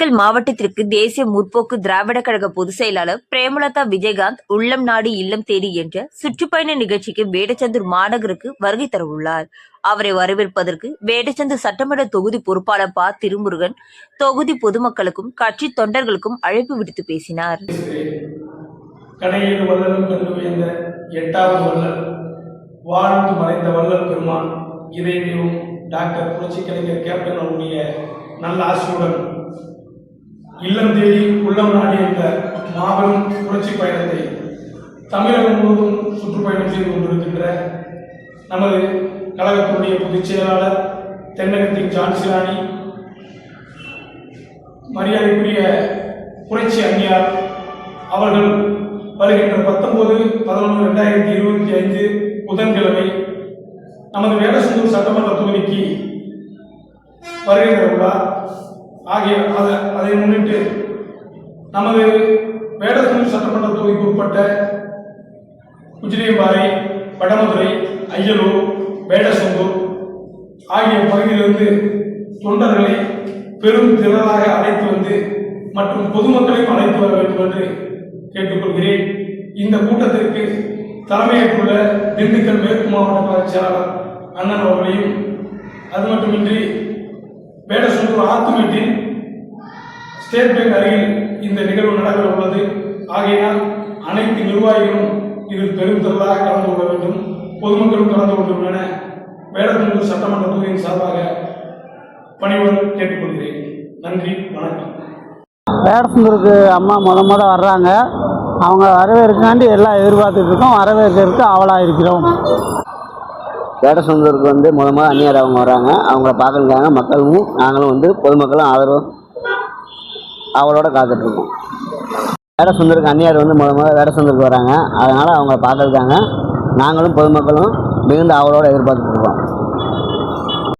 மாவட்டத்திற்கு தேசிய முற்போக்கு திராவிட கழக பொதுச் செயலாளர் பிரேமலதா விஜயகாந்த் உள்ளம் நாடு இல்லம் தேடி என்ற சுற்றுப்பயண நிகழ்ச்சிக்கு வேடச்சந்தூர் மாநகருக்கு வருகை தரவுள்ளார். அவரை வரவேற்பதற்கு வேடச்சந்தூர் சட்டமன்ற தொகுதி பொறுப்பாளர் ப. திருமுருகன் தொகுதி பொதுமக்களுக்கும் கட்சி தொண்டர்களுக்கும் அழைப்பு விடுத்து பேசினார். வாழ்ந்து மறைந்த பெருமான் டாக்டர் புரட்சி கலைஞர் கேப்டன் அவருடைய நல்ல ஆசையுடன் இல்லம் தேடி உள்ளம் நாடி என்ற மாபெரும் புரட்சி பயணத்தை தமிழகம் முழுவதும் சுற்றுப்பயணம் செய்து கொண்டிருக்கின்ற நமது கழகத்தினுடைய பொதுச் செயலாளர் தென்னகத்தின் ஜான்சிராணி மரியாதைக்குரிய புரட்சி அந்நியார் அவர்கள் வருகின்ற பத்தொன்பது பதினொன்று ரெண்டாயிரத்தி இருபத்தி ஐந்து புதன்கிழமை நமது வேடசந்தூர் சட்டமன்ற தொகுதிக்கு வருகின்ற உள்ளார் ஆகிய அதை அதை முன்னிட்டு நமது வேடசூர் சட்டமன்ற தொகுதிக்கு உட்பட்ட குஜிலியம்பாறை வடமதுரை ஐயலூர் வேடசூர் ஆகிய பகுதியிலிருந்து தொண்டர்களை பெரும் திரளாக அழைத்து வந்து மற்றும் பொதுமக்களையும் அழைத்து வர வேண்டும் என்று கேட்டுக்கொள்கிறேன். இந்த கூட்டத்திற்கு தலைமையேற்றுள்ள திண்டுக்கல் மேற்கு மாவட்ட கழக செயலாளர் அண்ணன் அவர்களையும் அது மட்டுமின்றி வேடசந்தூர் ஆத்துமேட்டில் ஸ்டேட் பேங்க் அருகில் இந்த நிகழ்வு நடைபெற உள்ளது. ஆகையினால் அனைத்து நிர்வாகிகளும் இதில் பெரும் திரளாக கலந்து கொள்ள வேண்டும். பொதுமக்களும் கலந்து கொள்ள வேண்டும் என வேடத்தூர் சட்டமன்ற தொகுதியின் சார்பாக பணிவுடன் கேட்டுக்கொள்கிறேன். நன்றி வணக்கம். வேடசந்தூருக்கு அம்மா முத முத வர்றாங்க. அவங்க வரவேற்காண்டி எல்லாம் எதிர்பார்த்துட்டு இருக்கோம். வரவேற்கிறதுக்கு ஆவலாக இருக்கிறோம் வேடசந்தூருக்கு வந்து முத முத அந்நியார் அவங்க வராங்க. அவங்கள பார்க்கறதுக்காக மக்களும் நாங்களும் வந்து பொதுமக்களும் ஆதரவு அவளோட காத்துட்ருக்கோம். வேடசந்தூருக்கு அந்நியார் வந்து முத முத வேடசந்தூருக்கு வராங்க. அதனால் அவங்கள பார்க்கறதுக்காக நாங்களும் பொதுமக்களும் மிகுந்த அவளோட எதிர்பார்த்துட்டு இருக்கோம்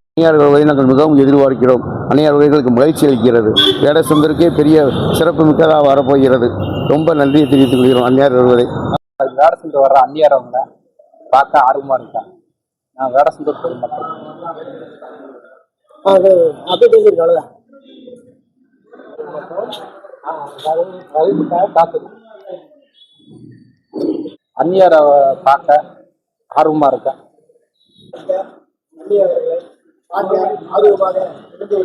அந்நியார்கள் வருவதை நாங்கள் மிகவும் எதிர்பார்க்கிறோம். அந்நியார் வருகைகளுக்கு மகிழ்ச்சி அளிக்கிறது. வேடசந்தருக்கே பெரிய சிறப்பு மிக்கதாக வரப்போகிறது. ரொம்ப நன்றியை தெரிவித்துக் கொள்கிறோம் அந்நியார் வருவதை வேடசந்தூர் வர்ற அந்நியாரவங்க பார்க்க ஆர்வமா இருக்காங்க. நான் வேடசந்தூர் பொதுமக்கள் அது அப்படியே பேசியிருக்காங்க காத்துது அந்நியாரை பார்க்க ஆர்வமா இருக்கேன் ஆர்வமாக இருந்து